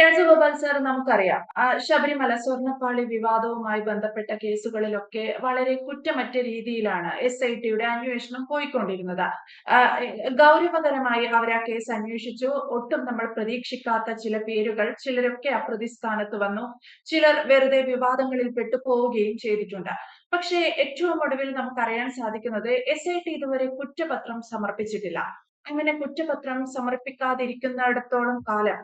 Rajagopal sir നമുക്കറിയാം. ശബരിമല സ്വർണപ്പാളി വിവാദവുമായി ബന്ധപ്പെട്ട കേസുകളിലൊക്കെ വളരെ കുറ്റമറ്റ രീതിയിലാണ് എസ് ഐ ടിയുടെ അന്വേഷണം പോയിക്കൊണ്ടിരുന്നത്. ഗൗരവകരമായി അവർ ആ കേസ് അന്വേഷിച്ചു. ഒട്ടും നമ്മൾ പ്രതീക്ഷിക്കാത്ത ചില പേരുകൾ ചിലരൊക്കെ അപ്രതിസ്ഥാനത്ത് വന്നു. ചിലർ വെറുതെ വിവാദങ്ങളിൽ പെട്ടുപോവുകയും ചെയ്തിട്ടുണ്ട്. പക്ഷേ ഏറ്റവും ഒടുവിൽ നമുക്കറിയാൻ സാധിക്കുന്നത് എസ് ഐ ടി ഇതുവരെ കുറ്റപത്രം സമർപ്പിച്ചിട്ടില്ല. അങ്ങനെ കുറ്റപത്രം സമർപ്പിക്കാതിരിക്കുന്നിടത്തോളം കാലം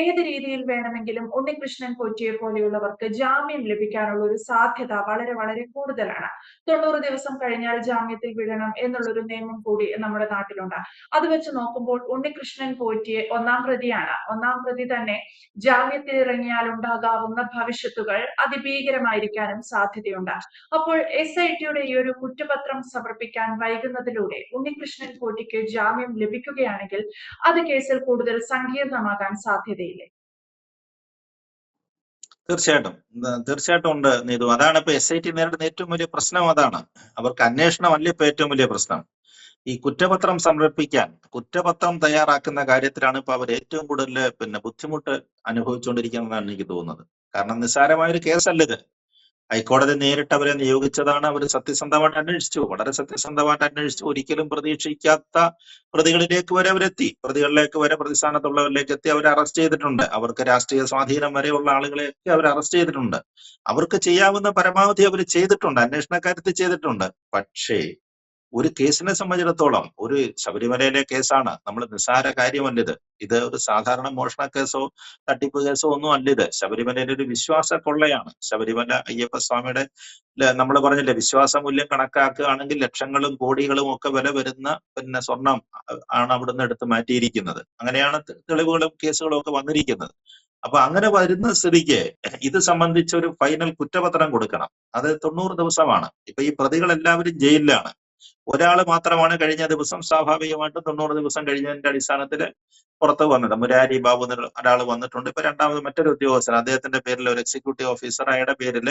ഏത് രീതിയിൽ വേണമെങ്കിലും ഉണ്ണികൃഷ്ണൻ പോറ്റിയെ പോലെയുള്ളവർക്ക് ജാമ്യം ലഭിക്കാനുള്ള ഒരു സാധ്യത വളരെ വളരെ കൂടുതലാണ്. തൊണ്ണൂറ് ദിവസം കഴിഞ്ഞാൽ ജാമ്യത്തിൽ വിടണം എന്നുള്ളൊരു നിയമം കൂടി നമ്മുടെ നാട്ടിലുണ്ട്. അത് വെച്ച് നോക്കുമ്പോൾ ഉണ്ണികൃഷ്ണൻ പോറ്റിയെ ഒന്നാം പ്രതിയാണ്. ഒന്നാം പ്രതി തന്നെ ജാമ്യത്തിൽ ഇറങ്ങിയാൽ ഉണ്ടാകാവുന്ന ഭവിഷ്യത്തുകൾ അതിഭീകരമായിരിക്കാനും സാധ്യതയുണ്ട്. അപ്പോൾ എസ് ഐ ടിയുടെ ഈ ഒരു കുറ്റപത്രം സമർപ്പിക്കാൻ വൈകുന്നതിലൂടെ ഉണ്ണികൃഷ്ണൻ പോറ്റിക്ക് ജാമ്യം ലഭിക്കുകയാണെങ്കിൽ അത് കേസിൽ കൂടുതൽ സങ്കീർണമാകാൻ സാധ്യതയില്ലേ. തീർച്ചയായിട്ടും. തീർച്ചയായിട്ടും ഉണ്ട് നീതു. അതാണ് ഇപ്പൊ എസ് ഐ ടി നേരിടുന്ന ഏറ്റവും വലിയ പ്രശ്നം അതാണ്. അവർക്ക് അന്വേഷണമല്ല ഇപ്പൊ ഏറ്റവും വലിയ പ്രശ്നം. ഈ കുറ്റപത്രം സമർപ്പിക്കാൻ കുറ്റപത്രം തയ്യാറാക്കുന്ന കാര്യത്തിലാണ് ഇപ്പൊ അവർ ഏറ്റവും കൂടുതൽ പിന്നെ ബുദ്ധിമുട്ട് അനുഭവിച്ചുകൊണ്ടിരിക്കുന്നതാണ് എനിക്ക് തോന്നുന്നത്. കാരണം നിസ്സാരമായ ഒരു കേസല്ല ഇത്. ഹൈക്കോടതി നേരിട്ട് അവരെ നിയോഗിച്ചതാണ് അവർ സത്യസന്ധമായിട്ട് അന്വേഷിച്ചു. വളരെ സത്യസന്ധമായിട്ട് അന്വേഷിച്ചു. ഒരിക്കലും പ്രതീക്ഷിക്കാത്ത പ്രതികളിലേക്ക് വരെ അവരെത്തി. പ്രതികളിലേക്ക് വരെ പ്രതിസ്ഥാനത്തുള്ളവരിലേക്ക് എത്തി അവരെ അറസ്റ്റ് ചെയ്തിട്ടുണ്ട്. അവർക്ക് രാഷ്ട്രീയ സ്വാധീനം വരെയുള്ള ആളുകളെയൊക്കെ അവർ അറസ്റ്റ് ചെയ്തിട്ടുണ്ട്. അവർക്ക് ചെയ്യാവുന്ന പരമാവധി അവർ ചെയ്തിട്ടുണ്ട്. അന്വേഷണ കാര്യത്തിൽ ചെയ്തിട്ടുണ്ട്. പക്ഷേ ഒരു കേസിനെ സംബന്ധിച്ചിടത്തോളം ഒരു ശബരിമലയിലെ കേസാണ്. നമ്മൾ നിസ്സാര കാര്യമല്ല ഇത് ഇത് ഒരു സാധാരണ മോഷണ കേസോ തട്ടിപ്പ് കേസോ ഒന്നും അല്ല ഇത് ശബരിമലയിലെ ഒരു വിശ്വാസ കൊള്ളയാണ്. ശബരിമല അയ്യപ്പ സ്വാമിയുടെ നമ്മൾ പറഞ്ഞില്ലേ വിശ്വാസ മൂല്യം കണക്കാക്കുകയാണെങ്കിൽ ലക്ഷങ്ങളും കോടികളും ഒക്കെ വില വരുന്ന പിന്നെ സ്വർണം ആണ് അവിടുന്ന് എടുത്ത് മാറ്റിയിരിക്കുന്നത്. അങ്ങനെയാണ് തെളിവുകളും കേസുകളും ഒക്കെ വന്നിരിക്കുന്നത്. അപ്പൊ അങ്ങനെ വരുന്ന സ്ഥിതിക്ക് ഇത് സംബന്ധിച്ച ഒരു ഫൈനൽ കുറ്റപത്രം കൊടുക്കണം. അത് തൊണ്ണൂറ് ദിവസമാണ്. ഇപ്പൊ ഈ പ്രതികൾ എല്ലാവരും ജയിലിലാണ്. ഒരാൾ മാത്രമാണ് കഴിഞ്ഞ ദിവസം സ്വാഭാവികമായിട്ടും തൊണ്ണൂറ് ദിവസം കഴിഞ്ഞതിന്റെ അടിസ്ഥാനത്തിൽ പുറത്ത് വന്നത്. മുരാരി ബാബു ഒരാൾ വന്നിട്ടുണ്ട്. ഇപ്പൊ രണ്ടാമത് മറ്റൊരു ഉദ്യോഗസ്ഥൻ. അദ്ദേഹത്തിന്റെ പേരിൽ ഒരു എക്സിക്യൂട്ടീവ് ഓഫീസർ അയാളുടെ പേരിൽ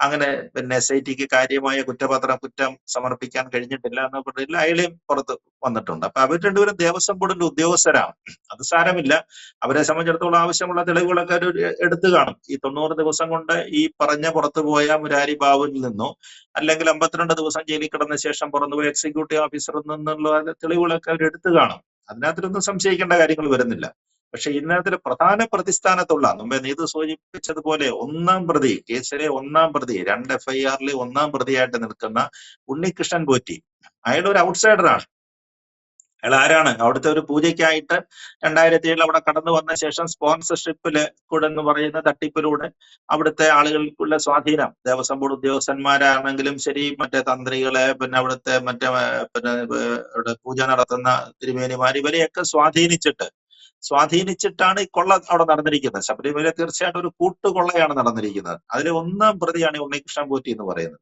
അങ്ങനെ പിന്നെ എസ് ഐ ടിക്ക് കാര്യമായ കുറ്റപത്രം കുറ്റം സമർപ്പിക്കാൻ കഴിഞ്ഞിട്ടില്ല എന്ന പേരിൽ അയാളെയും പുറത്ത് വന്നിട്ടുണ്ട്. അപ്പൊ അവർ രണ്ടുപേരും ദേവസ്വം ബോർഡിന്റെ ഉദ്യോഗസ്ഥരാണ്. അത് സാരമില്ല. അവരെ സംബന്ധിച്ചിടത്തോളം ആവശ്യമുള്ള തെളിവുകളൊക്കെ അവർ എടുത്തു കാണും. ഈ തൊണ്ണൂറ് ദിവസം കൊണ്ട് ഈ പറഞ്ഞ പുറത്തു പോയ മുരാരി ബാബുവിൽ നിന്നോ അല്ലെങ്കിൽ അമ്പത്തിരണ്ട് ദിവസം ജയിലിൽ കിടന്ന ശേഷം പുറത്തുപോയ എക്സിക്യൂട്ടീവ് ഓഫീസറിൽ നിന്നുള്ള തെളിവുകളൊക്കെ അവർ എടുത്തു കാണും. അതിനകത്തിലൊന്നും സംശയിക്കേണ്ട കാര്യങ്ങൾ വരുന്നില്ല. പക്ഷെ ഇതിനകത്തിലെ പ്രധാന പ്രതിസ്ഥാനത്തുള്ള മുമ്പേ നീതു സൂചിപ്പിച്ചതുപോലെ ഒന്നാം പ്രതി കേസിലെ ഒന്നാം പ്രതി രണ്ട് എഫ്ഐആറിലെ ഒന്നാം പ്രതിയായിട്ട് നിൽക്കുന്ന ഉണ്ണികൃഷ്ണൻ പോറ്റി അയാൾ ഒരു ഔട്ട്സൈഡറാണ് അയാൾ ആരാണ്? അവിടുത്തെ ഒരു പൂജയ്ക്കായിട്ട് രണ്ടായിരത്തി ഏഴിൽ അവിടെ കടന്നു വന്ന ശേഷം സ്പോൺസർഷിപ്പിൽ കൂടെ എന്ന് പറയുന്ന തട്ടിപ്പിലൂടെ അവിടുത്തെ ആളുകൾക്കുള്ള സ്വാധീനം. ദേവസ്വം ബോർഡ് ഉദ്യോഗസ്ഥന്മാരാണെങ്കിലും ശരി മറ്റേ തന്ത്രികളെ പിന്നെ അവിടുത്തെ മറ്റേ പിന്നെ പൂജ നടത്തുന്ന തിരുമേനിമാർ ഇവരെയൊക്കെ സ്വാധീനിച്ചിട്ട് സ്വാധീനിച്ചിട്ടാണ് ഈ കൊള്ള അവിടെ നടന്നിരിക്കുന്നത്. ശബരിമല തീർച്ചയായിട്ടും ഒരു കൂട്ടുകൊള്ളയാണ് നടന്നിരിക്കുന്നത്. അതിലെ ഒന്നാം പ്രതിയാണ് ഉണ്ണികൃഷ്ണൻ പോറ്റി എന്ന് പറയുന്നത്.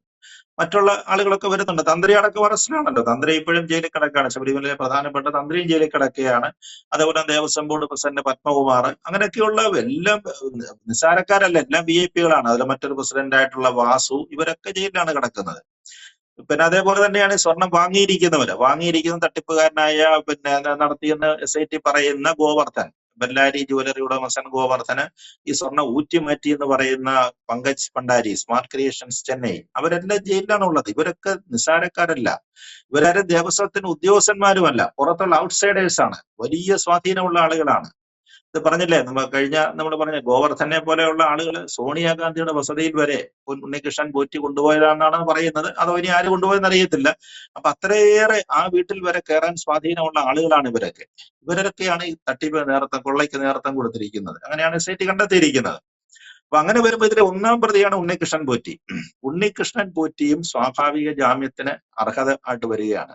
മറ്റുള്ള ആളുകളൊക്കെ വരുന്നുണ്ട്. തന്ത്രി അടക്കം അറസ്റ്റിലാണല്ലോ തന്ത്രി ഇപ്പോഴും ജയിലിൽ കിടക്കുകയാണ്. ശബരിമലയിലെ പ്രധാനപ്പെട്ട തന്ത്രിയും ജയിലിൽ കിടക്കുകയാണ്. അതേപോലെ ദേവസ്വം ബോർഡ് പ്രസിഡന്റ് പത്മകുമാർ. അങ്ങനെയൊക്കെയുള്ള എല്ലാം നിസ്സാരക്കാരല്ല. എല്ലാം വി ഐ പികളാണ് അതിൽ മറ്റൊരു പ്രസിഡന്റ് ആയിട്ടുള്ള വാസു ഇവരൊക്കെ ജയിലിലാണ് കിടക്കുന്നത്. പിന്നെ അതേപോലെ തന്നെയാണ് സ്വർണം വാങ്ങിയിരിക്കുന്നവര്. വാങ്ങിയിരിക്കുന്ന തട്ടിപ്പുകാരനായ പിന്നെ നടത്തിയെന്ന് എസ് ഐ ടി പറയുന്ന ഗോവർദ്ധൻ. ബെല്ലാരി ജുവലറി ഉടമസ്ഥൻ ഗോവർദ്ധന് ഈ സ്വർണ ഊറ്റിമാറ്റി എന്ന് പറയുന്ന പങ്കജ് ഭണ്ഡാരി സ്മാർട്ട് ക്രിയേഷൻസ് ചെന്നൈ അവരെല്ലാം ജയിലിലാണ് ഉള്ളത്. ഇവരൊക്കെ നിസ്സാരക്കാരല്ല. ഇവരാരും ദേവസ്വത്തിന് ഉദ്യോഗസ്ഥന്മാരുമല്ല. പുറത്തുള്ള ഔട്ട്സൈഡേഴ്സ് ആണ്. വലിയ സ്വാധീനമുള്ള ആളുകളാണ്. ഇത് പറഞ്ഞില്ലേ? നമ്മൾ കഴിഞ്ഞ നമ്മൾ പറഞ്ഞ ഗോവർദ്ധനെ പോലെയുള്ള ആളുകൾ സോണിയാഗാന്ധിയുടെ വസതിയിൽ വരെ ഉണ്ണികൃഷ്ണൻ പോറ്റി കൊണ്ടുപോയതാണെന്നാണ് പറയുന്നത്. അതോ ഇനി ആര് കൊണ്ടുപോയെന്ന് അറിയത്തില്ല. അപ്പൊ അത്രയേറെ ആ വീട്ടിൽ വരെ കയറാൻ സ്വാധീനമുള്ള ആളുകളാണ് ഇവരൊക്കെ. ഇവരൊക്കെയാണ് ഈ തട്ടിപ്പ് നേതൃത്വം കൊള്ളയ്ക്ക് നേതൃത്വം കൊടുത്തിരിക്കുന്നത്. അങ്ങനെയാണ് ടി കണ്ടെത്തിയിരിക്കുന്നത്. അപ്പൊ അങ്ങനെ വരുമ്പോൾ ഇതിലെ ഒന്നാം പ്രതിയാണ് ഉണ്ണികൃഷ്ണൻ പോറ്റി. ഉണ്ണികൃഷ്ണൻ പോറ്റിയും സ്വാഭാവിക ജാമ്യത്തിന് അർഹത ആയിട്ട് വരികയാണ്.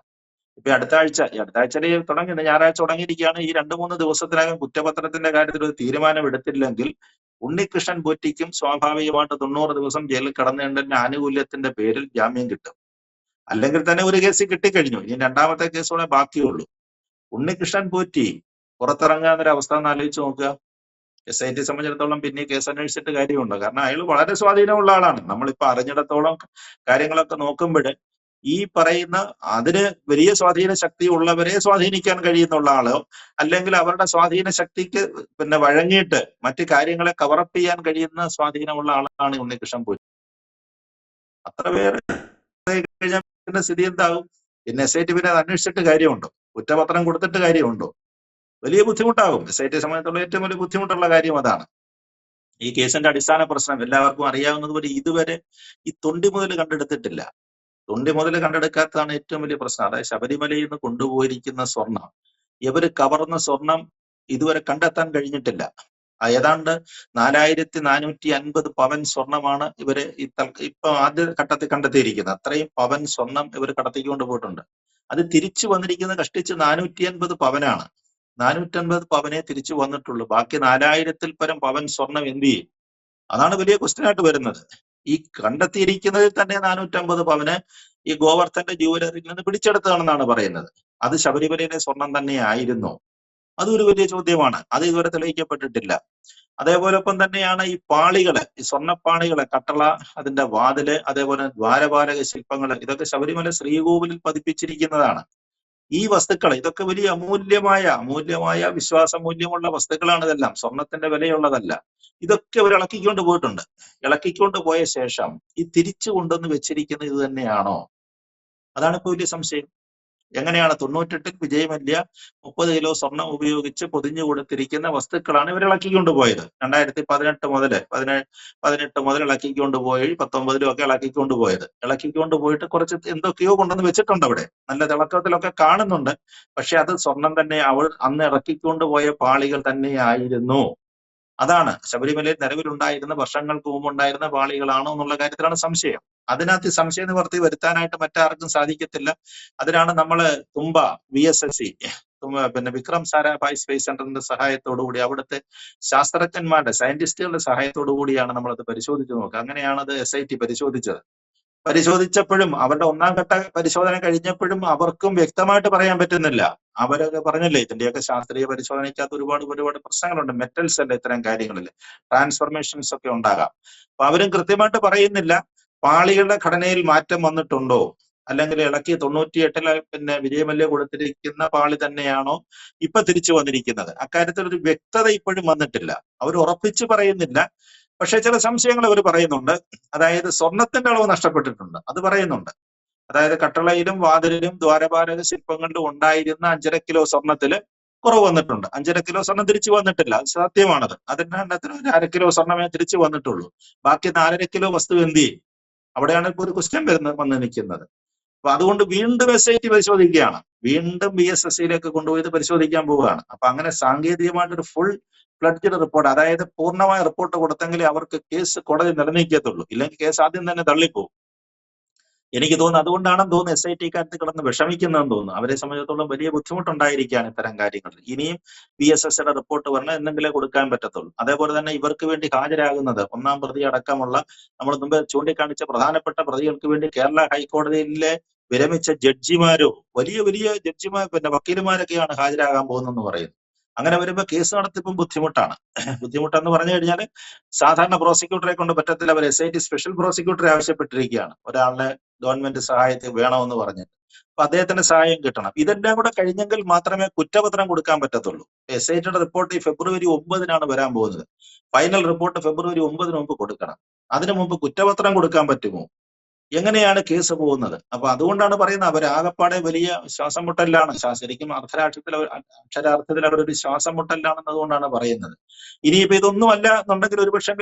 ഇപ്പൊ അടുത്ത ആഴ്ച ഈ അടുത്ത ആഴ്ചയിൽ തുടങ്ങി ഞായറാഴ്ച തുടങ്ങിയിരിക്കുകയാണ്. ഈ രണ്ടു മൂന്ന് ദിവസത്തിനകം കുറ്റപത്രത്തിന്റെ കാര്യത്തിൽ ഒരു തീരുമാനം എടുത്തില്ലെങ്കിൽ ഉണ്ണികൃഷ്ണൻ പോറ്റിക്കും സ്വാഭാവികമായിട്ട് തൊണ്ണൂറ് ദിവസം ജയിലിൽ കടന്നേണ്ടതിന്റെ ആനുകൂല്യത്തിന്റെ പേരിൽ ജാമ്യം കിട്ടും. അല്ലെങ്കിൽ തന്നെ ഒരു കേസ് കിട്ടിക്കഴിഞ്ഞു. ഇനി രണ്ടാമത്തെ കേസോടെ ബാക്കിയുള്ളൂ. ഉണ്ണികൃഷ്ണൻ പോറ്റി പുറത്തിറങ്ങാന്നൊരു അവസ്ഥ ഒന്ന് ആലോചിച്ച് നോക്കുക. എസ് ഐ ടി സംബന്ധിച്ചിടത്തോളം പിന്നെ കേസ് അന്വേഷിച്ചിട്ട് കാര്യമുണ്ട്? കാരണം അയാൾ വളരെ സ്വാധീനമുള്ള ആളാണ്. നമ്മളിപ്പോ അറിഞ്ഞിടത്തോളം കാര്യങ്ങളൊക്കെ നോക്കുമ്പോൾ ഈ പറയുന്ന അതിന് വലിയ സ്വാധീന ശക്തി ഉള്ളവരെ സ്വാധീനിക്കാൻ കഴിയുന്നുള്ള ആളോ അല്ലെങ്കിൽ അവരുടെ സ്വാധീന ശക്തിക്ക് പിന്നെ വഴങ്ങിയിട്ട് മറ്റു കാര്യങ്ങളെ കവറപ്പ് ചെയ്യാൻ കഴിയുന്ന സ്വാധീനമുള്ള ആളാണ് ഉണ്ണികൃഷ്ണൻ പൂജ അത്ര പേര് പിന്നെ സ്ഥിതി എന്താകും? പിന്നെ എസ് ഐ ടി പിന്നെ അന്വേഷിച്ചിട്ട് കാര്യമുണ്ടോ? കുറ്റപത്രം കൊടുത്തിട്ട് കാര്യമുണ്ടോ? വലിയ ബുദ്ധിമുട്ടാകും. എസ് ഐ ടി സംബന്ധിച്ചുള്ള ഏറ്റവും വലിയ ബുദ്ധിമുട്ടുള്ള കാര്യം അതാണ്. ഈ കേസിന്റെ അടിസ്ഥാന പ്രശ്നം എല്ലാവർക്കും അറിയാവുന്നതുപോലെ ഇതുവരെ ഈ തൊണ്ടി മുതൽ കണ്ടെടുത്തിട്ടില്ല. തൊണ്ടി മുതൽ കണ്ടെടുക്കാത്തതാണ് ഏറ്റവും വലിയ പ്രശ്നം. അതായത് ശബരിമലയിൽ നിന്ന് കൊണ്ടുപോയിരിക്കുന്ന സ്വർണം ഇവർ കവർന്ന സ്വർണം ഇതുവരെ കണ്ടെത്താൻ കഴിഞ്ഞിട്ടില്ല. ഏതാണ്ട് നാലായിരത്തി നാനൂറ്റി അൻപത് പവൻ സ്വർണമാണ് ഇവർ ഇപ്പൊ ആദ്യ ഘട്ടത്തിൽ കണ്ടെത്തിയിരിക്കുന്നത്. അത്രയും പവൻ സ്വർണം ഇവർ കടത്തിക്കൊണ്ട് പോയിട്ടുണ്ട്. അത് തിരിച്ചു വന്നിരിക്കുന്ന കഷ്ടിച്ച് നാനൂറ്റി അൻപത് പവനാണ്. നാനൂറ്റി അൻപത് പവനെ തിരിച്ചു വന്നിട്ടുള്ളൂ. ബാക്കി നാലായിരത്തിൽ പരം പവൻ സ്വർണം എന്ത് ചെയ്യും? അതാണ് വലിയ ക്വസ്റ്റ്യൻ ആയിട്ട് വരുന്നത്. ഈ കണ്ടെത്തിയിരിക്കുന്നതിൽ തന്നെ നാനൂറ്റമ്പത് പവന് ഈ ഗോവർദ്ധന്റെ ജുവലറിയിൽ നിന്ന് പിടിച്ചെടുത്തതാണെന്നാണ് പറയുന്നത്. അത് ശബരിമലയിലെ സ്വർണം തന്നെ ആയിരുന്നു അതൊരു വലിയ ചോദ്യമാണ്. അത് ഇതുവരെ തെളിയിക്കപ്പെട്ടിട്ടില്ല. അതേപോലെ ഒപ്പം തന്നെയാണ് ഈ പാളികൾ ഈ സ്വർണപ്പാളികൾ കട്ടള അതിന്റെ വാതിൽ അതേപോലെ ദ്വാരപാലക ശില്പങ്ങൾ ഇതൊക്കെ ശബരിമല ശ്രീകോവിലിൽ പതിപ്പിച്ചിരിക്കുന്നതാണ്. ഈ വസ്തുക്കൾ ഇതൊക്കെ വലിയ അമൂല്യമായ അമൂല്യമായ വിശ്വാസമൂല്യമുള്ള വസ്തുക്കളാണ് ഇതെല്ലാം. സ്വർണത്തിന്റെ വിലയുള്ളതല്ല. ഇതൊക്കെ അവർ ഇളക്കിക്കൊണ്ട് പോയിട്ടുണ്ട്. ഇളക്കിക്കൊണ്ട് പോയ ശേഷം ഈ തിരിച്ചു കൊണ്ടുവന്ന് വെച്ചിരിക്കുന്ന ഇത് തന്നെയാണോ? അതാണ് ഇപ്പൊ വലിയ സംശയം. എങ്ങനെയാണ് തൊണ്ണൂറ്റെട്ടിൽ വിജയമല്യ മുപ്പത് കിലോ സ്വർണം ഉപയോഗിച്ച് പൊതിഞ്ഞു കൊടുത്തിരിക്കുന്ന വസ്തുക്കളാണ് ഇവർ ഇളക്കിക്കൊണ്ട് പോയത്. രണ്ടായിരത്തി പതിനെട്ട് മുതൽ പതിനേഴ് പതിനെട്ട് മുതൽ ഇളക്കിക്കൊണ്ട് പോയി പത്തൊമ്പതിലും ഒക്കെ ഇളക്കിക്കൊണ്ട് പോയത്. ഇളക്കിക്കൊണ്ട് പോയിട്ട് കുറച്ച് എന്തൊക്കെയോ കൊണ്ടുവന്ന് വെച്ചിട്ടുണ്ട് അവിടെ. നല്ല തിളക്കത്തിലൊക്കെ കാണുന്നുണ്ട്. പക്ഷെ അത് സ്വർണം തന്നെ അവൾ അന്ന് ഇറക്കിക്കൊണ്ട് പോയ പാളികൾ തന്നെയായിരുന്നു. അതാണ് ശബരിമലയിൽ നിലവിലുണ്ടായിരുന്ന വർഷങ്ങൾക്ക് മുമ്പ് ഉണ്ടായിരുന്ന പാളികളാണോ എന്നുള്ള കാര്യത്തിലാണ് സംശയം. അതിനകത്ത് സംശയം നിവർത്തി വരുത്താനായിട്ട് മറ്റാർക്കും സാധിക്കത്തില്ല. അതിനാണ് നമ്മൾ Thumba V S S C പിന്നെ വിക്രം സാരാഭായ് സ്പേസ് സെന്ററിന്റെ സഹായത്തോടു കൂടി അവിടുത്തെ ശാസ്ത്രജ്ഞന്മാരുടെ സയന്റിസ്റ്റുകളുടെ സഹായത്തോടു കൂടിയാണ് നമ്മളത് പരിശോധിച്ചു നോക്കുക. അങ്ങനെയാണ് അത് എസ് ഐ ടി പരിശോധിച്ചത്. പരിശോധിച്ചപ്പോഴും അവരുടെ ഒന്നാം ഘട്ട പരിശോധന കഴിഞ്ഞപ്പോഴും അവർക്കും വ്യക്തമായിട്ട് പറയാൻ പറ്റുന്നില്ല. അവരൊക്കെ പറഞ്ഞില്ലേ ഇതിന്റെയൊക്കെ ശാസ്ത്രീയ പരിശോധനയ്ക്കകത്ത് ഒരുപാട് ഒരുപാട് പ്രശ്നങ്ങളുണ്ട്. മെറ്റൽസ് അല്ല ഇത്തരം കാര്യങ്ങളിൽ? ട്രാൻസ്ഫോർമേഷൻസ് ഒക്കെ ഉണ്ടാകാം. അപ്പൊ അവരും കൃത്യമായിട്ട് പറയുന്നില്ല. പാളികളുടെ ഘടനയിൽ മാറ്റം വന്നിട്ടുണ്ടോ? അല്ലെങ്കിൽ ഇളക്കി തൊണ്ണൂറ്റിയെട്ടിലെ പിന്നെ വിജയമല്യ കൊടുത്തിരിക്കുന്ന പാളി തന്നെയാണോ ഇപ്പൊ തിരിച്ചു വന്നിരിക്കുന്നത്? അക്കാര്യത്തിൽ ഒരു വ്യക്തത ഇപ്പോഴും വന്നിട്ടില്ല. അവർ ഉറപ്പിച്ചു പറയുന്നില്ല. പക്ഷെ ചില സംശയങ്ങൾ അവർ പറയുന്നുണ്ട്. അതായത് സ്വർണത്തിന്റെ അളവ് നഷ്ടപ്പെട്ടിട്ടുണ്ട്. അത് പറയുന്നുണ്ട്. അതായത് കട്ടളയിലും വാതിലിലും ദ്വാരപാലക ശില്പങ്ങളിലും ഉണ്ടായിരുന്ന അഞ്ചര കിലോ സ്വർണത്തിൽ കുറവ് വന്നിട്ടുണ്ട്. അഞ്ചര കിലോ സ്വർണം തിരിച്ചു വന്നിട്ടില്ല. അത് സത്യമാണത്. അതിന്റെ എണ്ണത്തിന് ഒരു അര കിലോ സ്വർണമേ തിരിച്ചു വന്നിട്ടുള്ളൂ. ബാക്കി നാലര കിലോ വസ്തു എന്ത് അവിടെയാണ് ഇപ്പൊ ഒരു ക്വസ്റ്റ്യൻ വരുന്നത് വന്ന് നിൽക്കുന്നത്. അപ്പൊ അതുകൊണ്ട് വീണ്ടും എസ് ഐ ടി പരിശോധിക്കുകയാണ്. വീണ്ടും ബി എസ് എസ് സിയിലേക്ക് കൊണ്ടുപോയി പരിശോധിക്കാൻ പോവുകയാണ്. അപ്പൊ അങ്ങനെ സാങ്കേതികമായിട്ടൊരു ഫുൾ ഫ്ലഡ്ജഡ് റിപ്പോർട്ട് അതായത് പൂർണമായ റിപ്പോർട്ട് കൊടുത്തെങ്കിലേ അവർക്ക് കേസ് കോടതി നിലനിൽക്കത്തുള്ളൂ ഇല്ലെങ്കിൽ കേസ് ആദ്യം തന്നെ തള്ളിപ്പോകും എനിക്ക് തോന്നുന്നു അതുകൊണ്ടാണെന്ന് തോന്നുന്നു എസ് ഐ ടി കാര്യത്തിൽ കിടന്ന് വിഷമിക്കുന്നതെന്ന് തോന്നുന്നു. അവരെ സംബന്ധിച്ചിടത്തോളം വലിയ ബുദ്ധിമുട്ടുണ്ടായിരിക്കുകയാണ് ഇത്തരം കാര്യങ്ങൾ ഇനിയും ബി എസ് എസ് റിപ്പോർട്ട് പറഞ്ഞാൽ എന്തെങ്കിലും കൊടുക്കാൻ പറ്റത്തുള്ളൂ. അതേപോലെ തന്നെ ഇവർക്ക് വേണ്ടി ഹാജരാകുന്നത് ഒന്നാം പ്രതി അടക്കമുള്ള നമ്മൾ മുമ്പ് ചൂണ്ടിക്കാണിച്ച പ്രധാനപ്പെട്ട പ്രതികൾക്ക് വേണ്ടി കേരള ഹൈക്കോടതിയിലെ വിരമിച്ച ജഡ്ജിമാരോ വലിയ വലിയ ജഡ്ജിമാർ പിന്നെ വക്കീലുമാരൊക്കെയാണ് ഹാജരാകാൻ പോകുന്നതെന്ന് പറയുന്നത് അങ്ങനെ വരുമ്പോൾ കേസ് നടത്തിപ്പും ബുദ്ധിമുട്ടാണ്. ബുദ്ധിമുട്ടെന്ന് പറഞ്ഞു കഴിഞ്ഞാൽ സാധാരണ പ്രോസിക്യൂട്ടറെ കൊണ്ട് പറ്റത്തില്ല. അവർ എസ് ഐ ടി സ്പെഷ്യൽ പ്രോസിക്യൂട്ടറെ ആവശ്യപ്പെട്ടിരിക്കുകയാണ്. ഒരാളുടെ ഗവൺമെന്റ് സഹായത്തിൽ വേണമെന്ന് പറഞ്ഞിട്ട്. അപ്പൊ അദ്ദേഹത്തിന് സഹായം കിട്ടണം. ഇതെല്ലാം കൂടെ കഴിഞ്ഞെങ്കിൽ മാത്രമേ കുറ്റപത്രം കൊടുക്കാൻ പറ്റത്തുള്ളൂ. എസ് ഐ ടിയുടെ റിപ്പോർട്ട് ഈ ഫെബ്രുവരി ഒമ്പതിനാണ് വരാൻ പോകുന്നത്. ഫൈനൽ റിപ്പോർട്ട് ഫെബ്രുവരി ഒമ്പതിന് മുമ്പ് കൊടുക്കണം. അതിനു മുമ്പ് കുറ്റപത്രം കൊടുക്കാൻ പറ്റുമോ? എങ്ങനെയാണ് കേസ് പോകുന്നത്? അപ്പൊ അതുകൊണ്ടാണ് പറയുന്നത് അവർ ആകപ്പാടെ വലിയ ശ്വാസം മുട്ടലിലാണ്. ശരിക്കും അർദ്ധരാക്ഷത്തിൽ അക്ഷരാർത്ഥത്തിൽ അവരൊരു ശ്വാസം മുട്ടലിലാണെന്നതുകൊണ്ടാണ് പറയുന്നത്. ഇനിയിപ്പോ ഇതൊന്നും അല്ല എന്നുണ്ടെങ്കിൽ ഒരു പക്ഷേ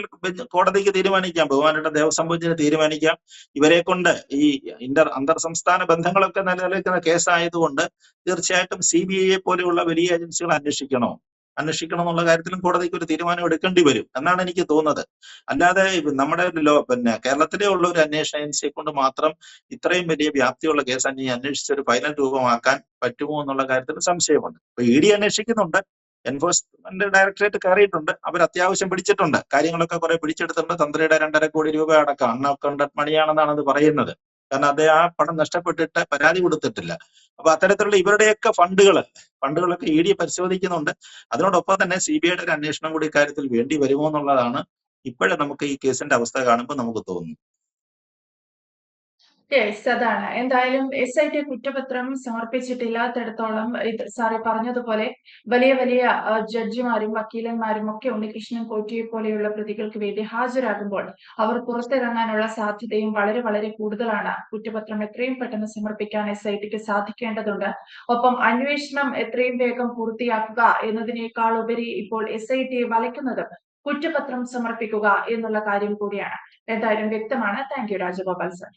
കോടതിക്ക് തീരുമാനിക്കാം. ബഹുമാനയുടെ ദേവസ്വം തീരുമാനിക്കാം. ഇവരെ കൊണ്ട് ഈ ഇന്റർ അന്തർ സംസ്ഥാന ബന്ധങ്ങളൊക്കെ നിലനിൽക്കുന്ന കേസായതുകൊണ്ട് തീർച്ചയായിട്ടും സി ബി ഐയെ പോലെയുള്ള വലിയ ഏജൻസികൾ അന്വേഷിക്കണോ? അന്വേഷിക്കണം എന്നുള്ള കാര്യത്തിലും കോടതിക്ക് ഒരു തീരുമാനം എടുക്കേണ്ടി വരും എന്നാണ് എനിക്ക് തോന്നുന്നത്. അല്ലാതെ നമ്മുടെ ലോ പിന്നെ കേരളത്തിലെ ഉള്ള ഒരു അന്വേഷണ ഏജൻസിയെ കൊണ്ട് മാത്രം ഇത്രയും വലിയ വ്യാപ്തിയുള്ള കേസ് അന്വേഷി അന്വേഷിച്ച് ഒരു ഫൈനൽ രൂപമാക്കാൻ പറ്റുമോ എന്നുള്ള കാര്യത്തിൽ സംശയമുണ്ട്. ഇപ്പൊ ഇ ഡി അന്വേഷിക്കുന്നുണ്ട് എൻഫോഴ്സ്മെന്റ് ഡയറക്ടറേറ്റ് കയറിയിട്ടുണ്ട് അവർ അത്യാവശ്യം പിടിച്ചിട്ടുണ്ട്. കാര്യങ്ങളൊക്കെ കുറെ പിടിച്ചെടുത്തിട്ടുണ്ട്. തന്ത്രിയുടെ രണ്ടര കോടി രൂപ അടക്കം. അൺഅക്കൗണ്ടഡ് മണിയാണെന്നാണ് അത് പറയുന്നത്. കാരണം അദ്ദേഹം ആ പണം നഷ്ടപ്പെട്ടിട്ട് പരാതി കൊടുത്തിട്ടില്ല. അപ്പൊ അത്തരത്തിലുള്ള ഇവരുടെയൊക്കെ ഫണ്ടുകൾ ഫണ്ടുകളൊക്കെ ഇ ഡി പരിശോധിക്കുന്നുണ്ട്. അതിനോടൊപ്പം തന്നെ സി ബി ഐയുടെ ഒരു അന്വേഷണം കൂടി ഇക്കാര്യത്തിൽ വേണ്ടി വരുമോ എന്നുള്ളതാണ് ഇപ്പോഴും നമുക്ക് ഈ കേസിന്റെ അവസ്ഥ കാണുമ്പോൾ നമുക്ക് തോന്നുന്നു യെസ് അതാണ്. എന്തായാലും എസ് ഐ ടി കുറ്റപത്രം സമർപ്പിച്ചിട്ടില്ലാത്തിടത്തോളം സാറി പറഞ്ഞതുപോലെ വലിയ വലിയ ജഡ്ജിമാരും വക്കീലന്മാരും ഒക്കെ ഉണ്ണികൃഷ്ണൻ കോറ്റിയെ പോലെയുള്ള പ്രതികൾക്ക് വേണ്ടി ഹാജരാകുമ്പോൾ അവർ പുറത്തിറങ്ങാനുള്ള സാധ്യതയും വളരെ വളരെ കൂടുതലാണ്. കുറ്റപത്രം എത്രയും പെട്ടെന്ന് സമർപ്പിക്കാൻ എസ് ഐ ടിക്ക് സാധിക്കേണ്ടതുണ്ട്. ഒപ്പം അന്വേഷണം എത്രയും വേഗം പൂർത്തിയാക്കുക എന്നതിനേക്കാൾ ഉപരി ഇപ്പോൾ എസ് ഐ ടിയെ വലയ്ക്കുന്നത് കുറ്റപത്രം സമർപ്പിക്കുക എന്നുള്ള കാര്യം കൂടിയാണ്. എന്തായാലും വ്യക്തമാണ്. Thank you Rajagopal sir.